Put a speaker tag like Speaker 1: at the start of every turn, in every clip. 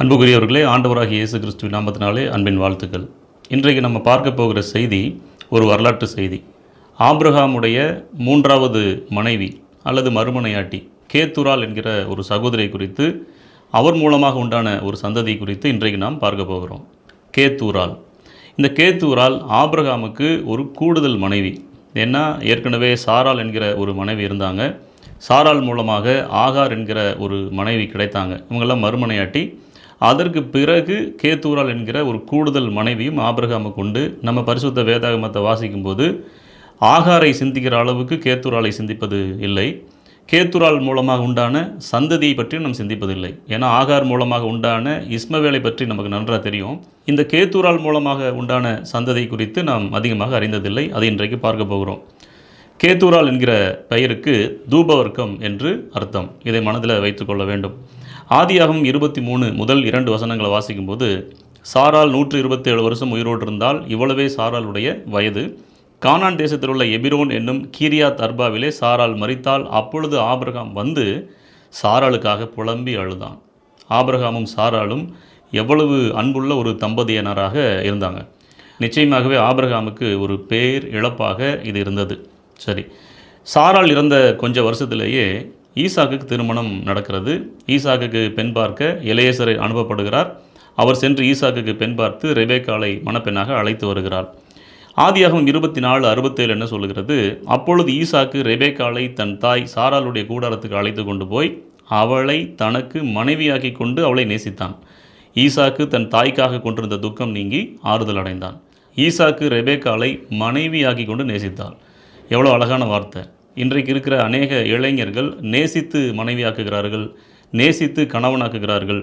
Speaker 1: அன்புக்குரியவர்களே ஆண்டவராக இயேசு கிறிஸ்துவ நாமத்தினாலே அன்பின் வாழ்த்துக்கள். இன்றைக்கு நம்ம பார்க்க போகிற செய்தி ஒரு வரலாற்று செய்தி. ஆப்ரஹாமுடைய மூன்றாவது மனைவி அல்லது மறுமனையாட்டி கேத்துரால் என்கிற ஒரு சகோதரி குறித்து அவர் மூலமாக உண்டான ஒரு சந்ததி குறித்து இன்றைக்கு நாம் பார்க்க போகிறோம். கேத்தூரால். இந்த கேத்தூரால் ஆப்ரஹாமுக்கு ஒரு கூடுதல் மனைவி. ஏன்னா ஏற்கனவே சாரால் என்கிற ஒரு மனைவி இருந்தாங்க. சாரால் மூலமாக ஆகார் என்கிற ஒரு மனைவி கிடைத்தாங்க. இவங்கெல்லாம் மறுமனையாட்டி அதற்கு பிறகு கேத்தூரால் என்கிற ஒரு கூடுதல் மனைவியும் ஆபிரகாமுக்கு உண்டு நம்ம பரிசுத்த வேதாகமத்தை வாசிக்கும்போது ஆகாரை சிந்திக்கிற அளவுக்கு கேத்தூராலை சிந்திப்பது இல்லை. கேத்துரால் மூலமாக உண்டான சந்ததியை பற்றி நாம் சிந்திப்பதில்லை. ஏன்னா ஆகார் மூலமாக உண்டான இஸ்மவேலை பற்றி நமக்கு நன்றாக தெரியும். இந்த கேத்துரால் மூலமாக உண்டான சந்ததி குறித்து நாம் அதிகமாக அறிந்ததில்லை. அதை இன்றைக்கு பார்க்க போகிறோம். கேத்தூரால் என்கிற பெயருக்கு தூபவர்க்கம் என்று அர்த்தம். இதை மனதில் வைத்துக்கொள்ள வேண்டும். ஆதியாகம் இருபத்தி மூணு முதல் இரண்டு வசனங்களை வாசிக்கும்போது சாரால் நூற்று இருபத்தேழு வருஷம் உயிரோடு இருந்தால் இவ்வளவே சாராளுடைய வயது. கானான் தேசத்தில் உள்ள எபிரோன் என்னும் கீரியா தர்பாவிலே சாரால் மறித்தால் அப்பொழுது ஆபிரகாம் வந்து சாராளுக்காக புலம்பி அழுதான். ஆபிரகாமும் சாராலும் எவ்வளவு அன்புள்ள ஒரு தம்பதியினராக இருந்தாங்க. நிச்சயமாகவே ஆபிரகாமுக்கு ஒரு பேர் இழப்பாக இது இருந்தது. சரி சாரால் இறந்த கொஞ்ச வருஷத்திலேயே ஈசாக்குக்கு திருமணம் நடக்கிறது. ஈசாக்குக்கு பெண் பார்க்க இளையசரை அனுப்பப்படுகிறார். அவர் சென்று ஈசாக்குக்கு பெண் பார்த்து ரெபேக்காலை மணப்பெண்ணாக அழைத்து வருகிறார். ஆதியாகவும் இருபத்தி நாலு அறுபத்தேழு என்ன சொல்கிறது அப்பொழுது ஈசாக்கு ரெபேக்காலை தன் தாய் சாராளுடைய கூடாரத்துக்கு அழைத்து கொண்டு போய் அவளை தனக்கு மனைவியாக்கி கொண்டு அவளை நேசித்தான். ஈசாக்கு தன் தாய்க்காக கொண்டிருந்த துக்கம் நீங்கி ஆறுதல் அடைந்தான். ஈசாக்கு ரெபேக்காலை மனைவியாக்கி கொண்டு நேசித்தாள். எவ்வளோ அழகான வார்த்தை. இன்றைக்கு இருக்கிற அநேக இளைஞர்கள் நேசித்து மனைவியாக்குகிறார்கள் நேசித்து கணவனாக்குகிறார்கள்.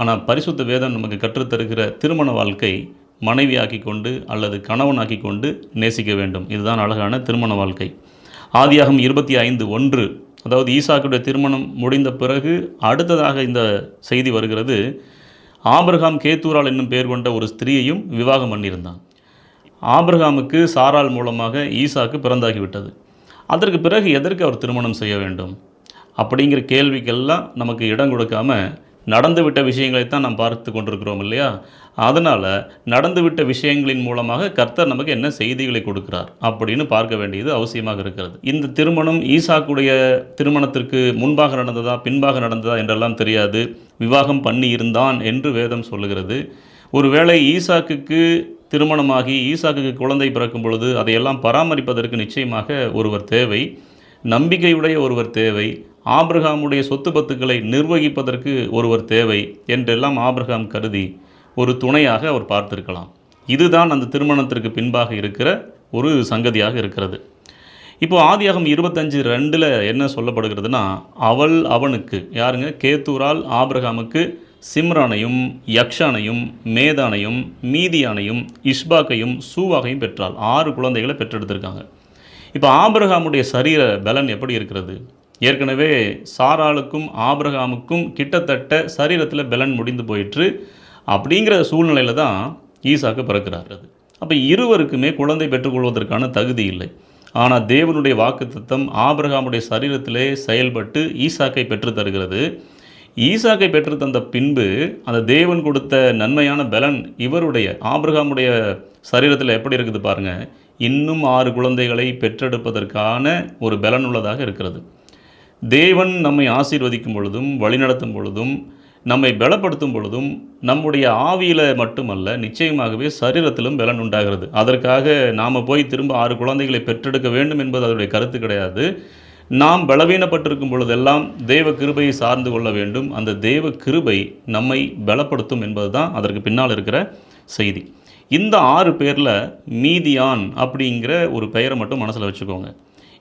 Speaker 1: ஆனால் பரிசுத்த வேதம் நமக்கு கற்றுத்தருகிற திருமண வாழ்க்கை மனைவியாக்கி கொண்டு அல்லது கணவனாக்கி கொண்டு நேசிக்க வேண்டும். இதுதான் அழகான திருமண வாழ்க்கை. ஆதியாகம் இருபத்தி ஐந்து ஒன்று. அதாவது ஈசாக்குடைய திருமணம் முடிந்த பிறகு அடுத்ததாக இந்த செய்தி வருகிறது. ஆபிரகாம் கேத்தூரால் என்னும் பெயர் கொண்ட ஒரு ஸ்திரீயையும் விவாகம் பண்ணியிருந்தான். ஆபிரகாமுக்கு சாரால் மூலமாக ஈசாக்கு பிறந்தாகிவிட்டது. அதற்கு பிறகு எதற்கு அவர் திருமணம் செய்ய வேண்டும்? அப்படிங்கிற கேள்விக்கெல்லாம் நமக்கு இடம் கொடுக்காம நடந்துவிட்ட விஷயங்களைத்தான் நாம் பார்த்து கொண்டிருக்கிறோம் இல்லையா? அதனால் நடந்துவிட்ட விஷயங்களின் மூலமாக கர்த்தர் நமக்கு என்ன செய்திகளை கொடுக்கிறார் அப்படின்னு பார்க்க வேண்டியது அவசியமாக இருக்கிறது. இந்த திருமணம் ஈசாக்குடைய திருமணத்திற்கு முன்பாக நடந்ததா பின்பாக நடந்ததா என்றெல்லாம் தெரியாது. விவாகம் பண்ணி இருந்தான் என்று வேதம் சொல்லுகிறது. ஒருவேளை ஈசாக்குக்கு திருமணமாகி ஈசாக்கு குழந்தை பிறக்கும் பொழுது அதையெல்லாம் பராமரிப்பதற்கு நிச்சயமாக ஒருவர் தேவை. நம்பிக்கையுடைய ஒருவர் தேவை. ஆப்ரஹாமுடைய சொத்து பத்துக்களை நிர்வகிப்பதற்கு ஒருவர் தேவை என்றெல்லாம் ஆப்ரஹாம் கருதி ஒரு துணையாக அவர் பார்த்திருக்கலாம். இதுதான் அந்த திருமணத்திற்கு பின்பாக இருக்கிற ஒரு சங்கதியாக இருக்கிறது. இப்போ ஆதியாகம் இருபத்தஞ்சு ரெண்டில் என்ன சொல்லப்படுகிறதுனா அவள் அவனுக்கு யாருங்க? கேத்தூரால் ஆப்ரஹாமுக்கு சிம்ரானையும் யக்ஷானையும் மேதானையும் மீதியானையும் இஷ்பாக்கையும் சூவாகையும் பெற்றாள். ஆறு குழந்தைகளை பெற்றெடுத்திருக்காங்க. இப்போ ஆபிரகாமுடைய சரீர பலன் எப்படி இருக்கிறது? ஏற்கனவே சாராளுக்கும் ஆபிரகாமுக்கும் கிட்டத்தட்ட சரீரத்தில் பலன் முடிந்து போயிற்று. அப்படிங்கிற சூழ்நிலையில் தான் ஈசாக்கு பிறக்கிறார் அது. அப்போ இருவருக்குமே குழந்தை பெற்றுக்கொள்வதற்கான தகுதி இல்லை. ஆனால் தேவனுடைய வாக்குத்தத்தம் ஆபிரகாமுடைய சரீரத்திலே செயல்பட்டு ஈசாக்கை பெற்று தருகிறது ஈசாக்கை பெற்று தந்த பின்பு அந்த தேவன் கொடுத்த நன்மையான பலன் இவருடைய ஆபிரகாமுடைய சரீரத்தில் எப்படி இருக்குது பாருங்க? இன்னும் ஆறு குழந்தைகளை பெற்றெடுப்பதற்கான ஒரு பலன் உள்ளதாக இருக்கிறது. தேவன் நம்மை ஆசீர்வதிக்கும் பொழுதும் வழிநடத்தும் பொழுதும் நம்மை பலப்படுத்தும் பொழுதும் நம்முடைய ஆவியில் மட்டுமல்ல நிச்சயமாகவே சரீரத்திலும் பலன் உண்டாகிறது. அதற்காக நாம் போய் திரும்ப ஆறு குழந்தைகளை பெற்றெடுக்க வேண்டும் என்பது அதனுடைய கருத்து கிடையாது. நாம் பலவீனப்பட்டிருக்கும் பொழுதெல்லாம் தேவ கிருபையை சார்ந்து கொள்ள வேண்டும். அந்த தேவ கிருபை நம்மை பலப்படுத்தும் என்பதுதான் அதற்கு பின்னால் இருக்கிற செய்தி. இந்த ஆறு பேரில் மீதியான் அப்படிங்கிற ஒரு பெயரை மட்டும் மனசில் வச்சுக்கோங்க.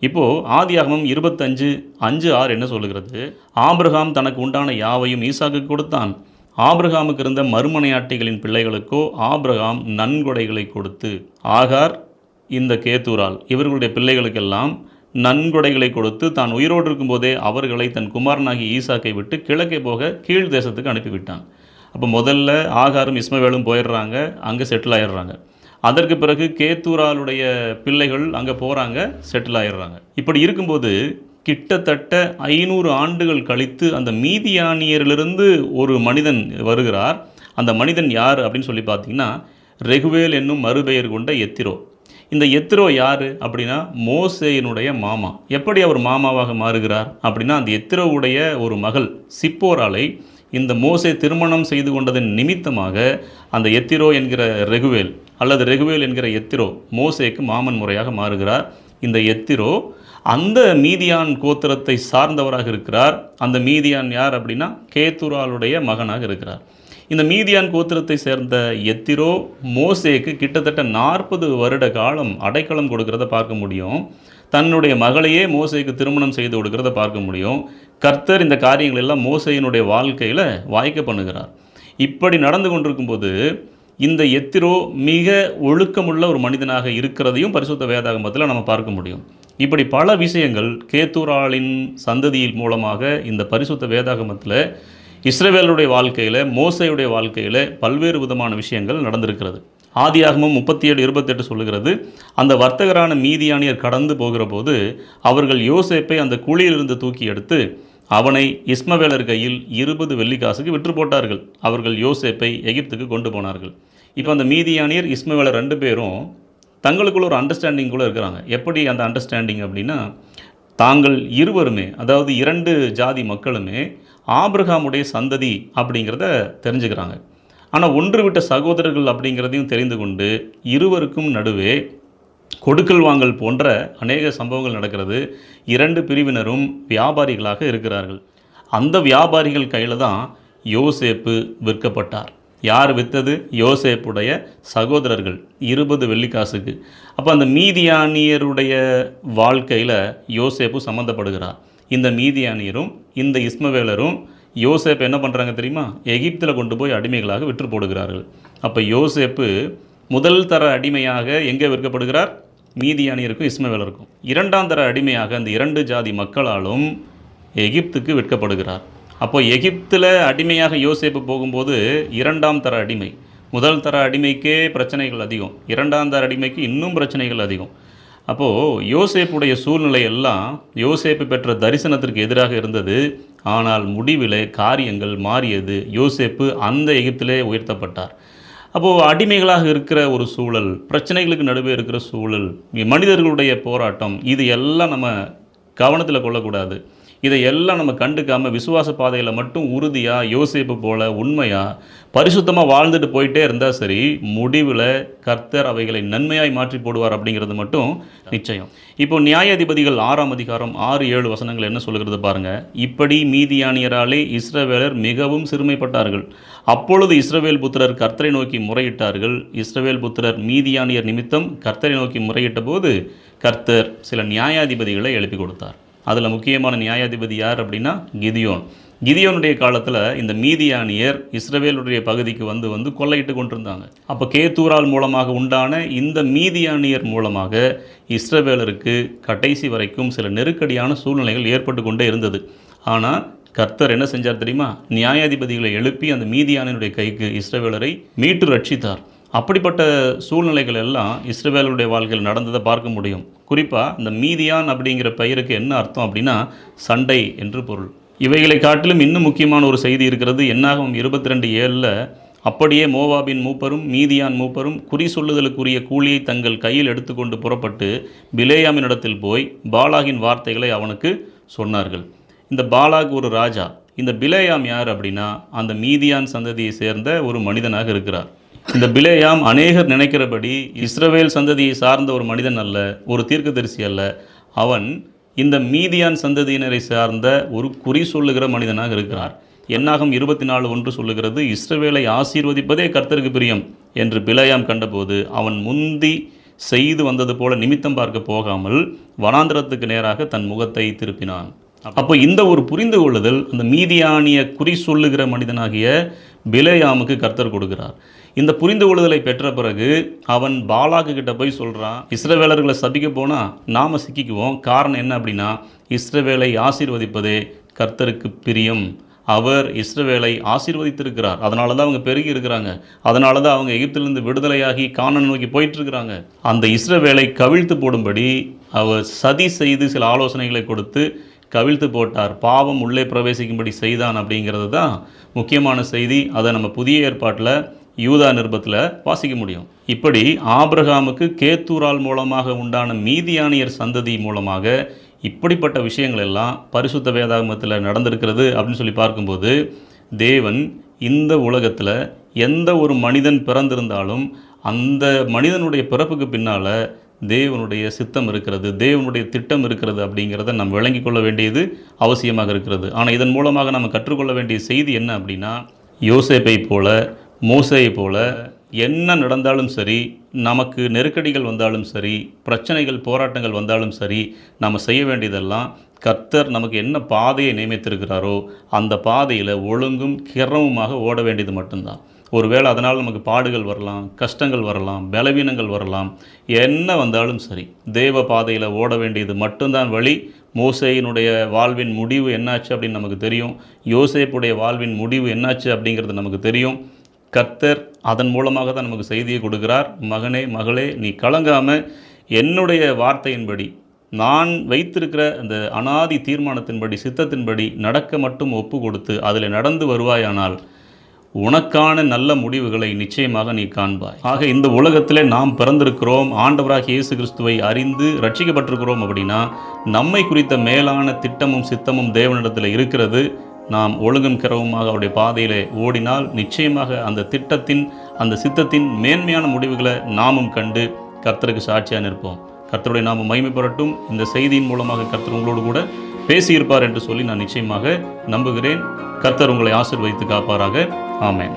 Speaker 1: இப்போது ஆதியாகமம் இருபத்தஞ்சு அஞ்சு ஆறு என்ன சொல்லுகிறது? ஆபிரகாம் தனக்கு உண்டான யாவையும் ஈசாக்கு கொடுத்தான். ஆபிரகாமுக்கு இருந்த மறுமனையாட்டிகளின் பிள்ளைகளுக்கோ ஆபிரகாம் நன்கொடைகளை கொடுத்து ஆகார் இந்த கேத்தூரால் இவர்களுடைய பிள்ளைகளுக்கெல்லாம் நன்கொடைகளை கொடுத்து தான் உயிரோடு இருக்கும்போதே அவர்களை தன் குமாரனாகி ஈசாக்கை விட்டு கிழக்கே போக கீழ் தேசத்துக்கு அனுப்பிவிட்டான். அப்போ முதல்ல ஆகாரும் இஸ்மவேலும் போயிடுறாங்க அங்கே செட்டில் ஆயிடுறாங்க. அதற்கு பிறகு கேத்தூராலுடைய பிள்ளைகள் அங்கே போகிறாங்க செட்டில் ஆயிடுறாங்க. இப்படி இருக்கும்போது கிட்டத்தட்ட ஐநூறு ஆண்டுகள் கழித்து அந்த மீதியானியரிலிருந்து ஒரு மனிதன் வருகிறார். அந்த மனிதன் யார் அப்படின்னு சொல்லி பார்த்தீங்கன்னா ரெகுவேல் என்னும் மறுபெயர் கொண்ட எத்திரோ. இந்த எத்திரோ யார் அப்படின்னா மோசேயினுடைய மாமா. எப்படி அவர் மாமாவாக மாறுகிறார் அப்படின்னா அந்த எத்திரோவுடைய ஒரு மகள் சிப்போராலை இந்த மோசே திருமணம் செய்து கொண்டதன் நிமித்தமாக அந்த எத்திரோ என்கிற ரெகுவேல் அல்லது ரெகுவேல் என்கிற எத்திரோ மோசேக்கு மாமன் முறையாக மாறுகிறார். இந்த எத்திரோ அந்த மீதியான் கோத்திரத்தை சார்ந்தவராக இருக்கிறார். அந்த மீதியான் யார் அப்படின்னா கேத்துராளுடைய மகனாக இருக்கிறார். இந்த மீதியான் கோத்திரத்தை சேர்ந்த எத்திரோ மோசேக்கு கிட்டத்தட்ட நாற்பது வருட காலம் அடைக்கலம் கொடுக்கிறத பார்க்க முடியும். தன்னுடைய மகளையே மோசைக்கு திருமணம் செய்து கொடுக்கிறத பார்க்க முடியும். கர்த்தர் இந்த காரியங்கள் எல்லாம் மோசையினுடைய வாழ்க்கையில் வாய்க்க பண்ணுகிறார். இப்படி நடந்து கொண்டிருக்கும்போது இந்த எத்திரோ மிக ஒழுக்கமுள்ள ஒரு மனிதனாக இருக்கிறதையும் பரிசுத்த வேதாகமத்தில் நம்ம பார்க்க முடியும். இப்படி பல விஷயங்கள் கேத்தூராளின் சந்ததியின் மூலமாக இந்த பரிசுத்த வேதாகமத்தில் இஸ்ரவேலுடைய வாழ்க்கையில் மோசையுடைய வாழ்க்கையில் பல்வேறு விதமான விஷயங்கள் நடந்திருக்கிறது. ஆதியாகமும் முப்பத்தி ஏழு இருபத்தெட்டு சொல்லுகிறது அந்த வர்த்தகரான மீதியானியர் கடந்து போகிற போது அவர்கள் யோசேப்பை அந்த குழியிலிருந்து தூக்கி எடுத்து அவனை இஸ்மவேலர் கையில் இருபது வெள்ளிக்காசுக்கு விற்று போட்டார்கள். அவர்கள் யோசேப்பை எகிப்துக்கு கொண்டு போனார்கள். இப்போ அந்த மீதியானியர் இஸ்மவேலர் ரெண்டு பேரும் தங்களுக்குள்ள ஒரு அண்டர்ஸ்டாண்டிங் கூட இருக்கிறாங்க. எப்படி அந்த அண்டர்ஸ்டாண்டிங் அப்படின்னா தாங்கள் இருவருமே அதாவது இரண்டு ஜாதி மக்களுமே ஆபிரகாமுடைய சந்ததி அப்படிங்கிறத தெரிஞ்சுக்கிறாங்க. ஆனால் ஒன்று விட்ட சகோதரர்கள் அப்படிங்கிறதையும் தெரிந்து கொண்டு இருவருக்கும் நடுவே கொடுக்கல் வாங்கல் போன்ற அநேக சம்பவங்கள் நடக்கிறது. இரண்டு பிரிவினரும் வியாபாரிகளாக இருக்கிறார்கள். அந்த வியாபாரிகள் கையில் தான் யோசேப்பு விற்கப்பட்டார். யார் விற்றது யோசேப்புடைய சகோதரர்கள் இருபது வெள்ளிக்காசுக்கு. அப்போ அந்த மீதியானியருடைய வாழ்க்கையில் யோசேப்பு சம்மந்தப்படுகிறார் இந்த மீதியானியரும் இந்த இஸ்மவேலரும் யோசேப் என்ன பண்ணுறாங்க தெரியுமா? எகிப்தில் கொண்டு போய் அடிமைகளாக விற்று போடுகிறார்கள். அப்போ யோசேப்பு முதல் தர அடிமையாக எங்கே விற்கப்படுகிறார்? மீதியானியருக்கும் இஸ்மவேலருக்கும். இரண்டாம் தர அடிமையாக அந்த இரண்டு ஜாதி மக்களாலும் எகிப்துக்கு விற்கப்படுகிறார். அப்போ எகிப்தில் அடிமையாக யோசேப்பு போகும்போது இரண்டாம் தர அடிமை. முதல் தர அடிமைக்கே பிரச்சனைகள் அதிகம். இரண்டாம் தர அடிமைக்கு இன்னும் பிரச்சனைகள் அதிகம். அப்போது யோசேப்புடைய சூழ்நிலை எல்லாம் யோசேப்பு பெற்ற தரிசனத்திற்கு எதிராக இருந்தது. ஆனால் முடிவில் காரியங்கள் மாறியது. யோசேப்பு அந்த எகிப்திலே உயர்த்தப்பட்டார். அப்போது அடிமைகளாக இருக்கிற ஒரு சூழல் பிரச்சனைகளுக்கு நடுவே இருக்கிற சூழல் மனிதர்களுடைய போராட்டம் இது எல்லாம் நம்ம கவனத்தில் கொள்ளக்கூடாது. இதை எல்லாம் நம்ம கண்டுக்காமல் விசுவாச பாதையில் மட்டும் உறுதியாக யோசிப்பு போல உண்மையாக பரிசுத்தமாக வாழ்ந்துட்டு போயிட்டே இருந்தால் சரி முடிவில் கர்த்தர் அவைகளை நன்மையாய் மாற்றி போடுவார் அப்படிங்கிறது மட்டும் நிச்சயம். இப்போ நியாயாதிபதிகள் ஆறாம் அதிகாரம் ஆறு ஏழு வசனங்கள் என்ன சொல்லுகிறது பாருங்கள் இப்படி மீதியானியராலே இஸ்ரவேலர் மிகவும் சிறுமைப்பட்டார்கள். அப்பொழுது இஸ்ரவேல் புத்திரர் கர்த்தரை நோக்கி முறையிட்டார்கள். இஸ்ரவேல் புத்திரர் மீதியானியர் நிமித்தம் கர்த்தரை நோக்கி முறையிட்ட போது கர்த்தர் சில நியாயாதிபதிகளை எழுப்பி கொடுத்தார். அதில் முக்கியமான நியாயாதிபதி யார் அப்படின்னா கிதியோன். கிதியோனுடைய காலத்தில் இந்த மீதியானியர் இஸ்ரவேலுடைய பகுதிக்கு வந்து வந்து கொள்ளையிட்டு கொண்டிருந்தாங்க. அப்போ கேத்தூரால் மூலமாக உண்டான இந்த மீதியானியர் மூலமாக இஸ்ரவேலருக்கு கடைசி வரைக்கும் சில நெருக்கடியான சூழ்நிலைகள் ஏற்பட்டு கொண்டே இருந்தது. ஆனால் கர்த்தர் என்ன செஞ்சார் தெரியுமா? நியாயாதிபதிகளை எழுப்பி அந்த மீதியானியனுடைய கைக்கு இஸ்ரவேலரை மீட்டு ரட்சித்தார். அப்படிப்பட்ட சூழ்நிலைகள் எல்லாம் இஸ்ரேவேலுடைய வாழ்க்கையில் நடந்ததை பார்க்க முடியும். குறிப்பாக இந்த மீதியான் அப்படிங்கிற பெயருக்கு என்ன அர்த்தம் அப்படின்னா சண்டை என்று பொருள். இவைகளை காட்டிலும் இன்னும் முக்கியமான ஒரு செய்தி இருக்கிறது என்னாகும் இருபத்தி ரெண்டு ஏழில் அப்படியே மோவாபின் மூப்பரும் மீதியான் மூப்பரும் குறி சொல்லுதலுக்குரிய கூலியை தங்கள் கையில் எடுத்துக்கொண்டு புறப்பட்டு பிலேயாமினிடத்தில் போய் பாலாகின் வார்த்தைகளை அவனுக்கு சொன்னார்கள். இந்த பாலாக் ஒரு ராஜா. இந்த பிலேயாம் யார் அப்படின்னா அந்த மீதியான் சந்ததியை சேர்ந்த ஒரு மனிதனாக இருக்கிறார். இந்த பிலேயாம் அநேகர் நினைக்கிறபடி இஸ்ரவேல் சந்ததியை சார்ந்த ஒரு மனிதன் அல்ல ஒரு தீர்க்கதரிசி அல்ல. அவன் இந்த மீதியான் சந்ததியினரை சார்ந்த ஒரு குறி சொல்லுகிற மனிதனாக இருக்கிறார். என்னாகும் இருபத்தி நாலு ஒன்று சொல்லுகிறது இஸ்ரவேலை ஆசீர்வதிப்பதே கர்த்தருக்கு பிரியம் என்று பிலேயாம் கண்டபோது அவன் முந்தி செய்து வந்தது போல நிமித்தம் பார்க்க போகாமல் வனாந்திரத்துக்கு நேராக தன் முகத்தை திருப்பினான். அப்போ இந்த ஒரு புரிந்து கொள்ளுதல் அந்த மீதியானிய குறி சொல்லுகிற மனிதனாகிய பிலேயாமுக்கு கர்த்தர் கொடுக்கிறார். இந்த புரிந்து கொள்ளுதலை பெற்ற பிறகு அவன் பாலாக்கு கிட்ட போய் சொல்கிறான் இஸ்ரவேலர்களை சபிக்க போனால் நாம் சிக்கிக்குவோம். காரணம் என்ன அப்படின்னா இஸ்ரவேலை ஆசீர்வதிப்பதே கர்த்தருக்கு பிரியம். அவர் இஸ்ரவேலை ஆசீர்வதித்திருக்கிறார். அதனால தான் அவங்க பெருகி இருக்கிறாங்க. அதனால தான் அவங்க எகிப்திலிருந்து விடுதலையாகி காணன் நோக்கி போயிட்டுருக்கிறாங்க அந்த இஸ்ரவேலை கவிழ்த்து போடும்படி அவர் சதி செய்து சில ஆலோசனைகளை கொடுத்து கவிழ்த்து போட்டார். பாவம் உள்ளே பிரவேசிக்கும்படி செய்தான் அப்படிங்கிறது தான் முக்கியமான செய்தி. அதை நம்ம புதிய ஏற்பாட்டில் யூதா நிருபத்தில் வாசிக்க முடியும். இப்படி ஆபிரகாமுக்கு கேத்தூரால் மூலமாக உண்டான மீதியானியர் சந்ததி மூலமாக இப்படிப்பட்ட விஷயங்கள் எல்லாம் பரிசுத்த வேதாகமத்தில் நடந்திருக்கிறது அப்படின்னு சொல்லி பார்க்கும்போது தேவன் இந்த உலகத்தில் எந்த ஒரு மனிதன் பிறந்திருந்தாலும் அந்த மனிதனுடைய பிறப்புக்கு பின்னால் தேவனுடைய சித்தம் இருக்கிறது தேவனுடைய திட்டம் இருக்கிறது அப்படிங்கிறத நம்ம விளங்கி கொள்ள வேண்டியது அவசியமாக இருக்கிறது. ஆனால் இதன் மூலமாக நம்ம கற்றுக்கொள்ள வேண்டிய செய்தி என்ன அப்படின்னா யோசேப்பை போல மூசையை போல என்ன நடந்தாலும் சரி நமக்கு நெருக்கடிகள் வந்தாலும் சரி பிரச்சனைகள் போராட்டங்கள் வந்தாலும் சரி நாம் செய்ய வேண்டியதெல்லாம் கர்த்தர் நமக்கு என்ன பாதையை நியமித்திருக்கிறாரோ அந்த பாதையில் ஒழுங்கும் கிரமமாக ஓட வேண்டியது மட்டும்தான். ஒருவேளை அதனால் நமக்கு பாடுகள் வரலாம் கஷ்டங்கள் வரலாம் பலவீனங்கள் வரலாம் என்ன வந்தாலும் சரி தேவ பாதையில் ஓட வேண்டியது மட்டும்தான் வழி. மோசையினுடைய வாழ்வின் முடிவு என்னாச்சு அப்படின்னு நமக்கு தெரியும். யோசேப்புடைய வாழ்வின் முடிவு என்னாச்சு அப்படிங்கிறது நமக்கு தெரியும். கர்த்தர் அதன் மூலமாக தான் நமக்கு செய்தியை கொடுக்கிறார். மகனே மகளே நீ கலங்காமல் என்னுடைய வார்த்தையின்படி நான் வைத்திருக்கிற அந்த அனாதி தீர்மானத்தின்படி சித்தத்தின்படி நடக்க மட்டும் ஒப்பு கொடுத்து அதில் நடந்து வருவாயானால் உனக்கான நல்ல முடிவுகளை நிச்சயமாக நீ காண்பாய். ஆக இந்த உலகத்திலே நாம் பிறந்திருக்கிறோம். ஆண்டவராக இயேசு கிறிஸ்துவை அறிந்து ரட்சிக்கப்பட்டிருக்கிறோம் அப்படின்னா நம்மை குறித்த மேலான திட்டமும் சித்தமும் தேவனிடத்தில் இருக்கிறது. நாம் ஒழுங்கும் கிரவுமாக அவருடைய பாதையிலே ஓடினால் நிச்சயமாக அந்த திட்டத்தின் அந்த சித்தத்தின் மேன்மையான முடிவுகளை நாமும் கண்டு கர்த்தருக்கு சாட்சியாக நிற்போம். கர்த்தருடைய நாம மகிமைப்படட்டும் இந்த செய்தியின் மூலமாக கர்த்தர் உங்களோடு கூட பேசியிருப்பார் என்று சொல்லி நான் நிச்சயமாக நம்புகிறேன். கர்த்தர் உங்களை ஆசிர்வதித்து காப்பாராக. ஆமேன்.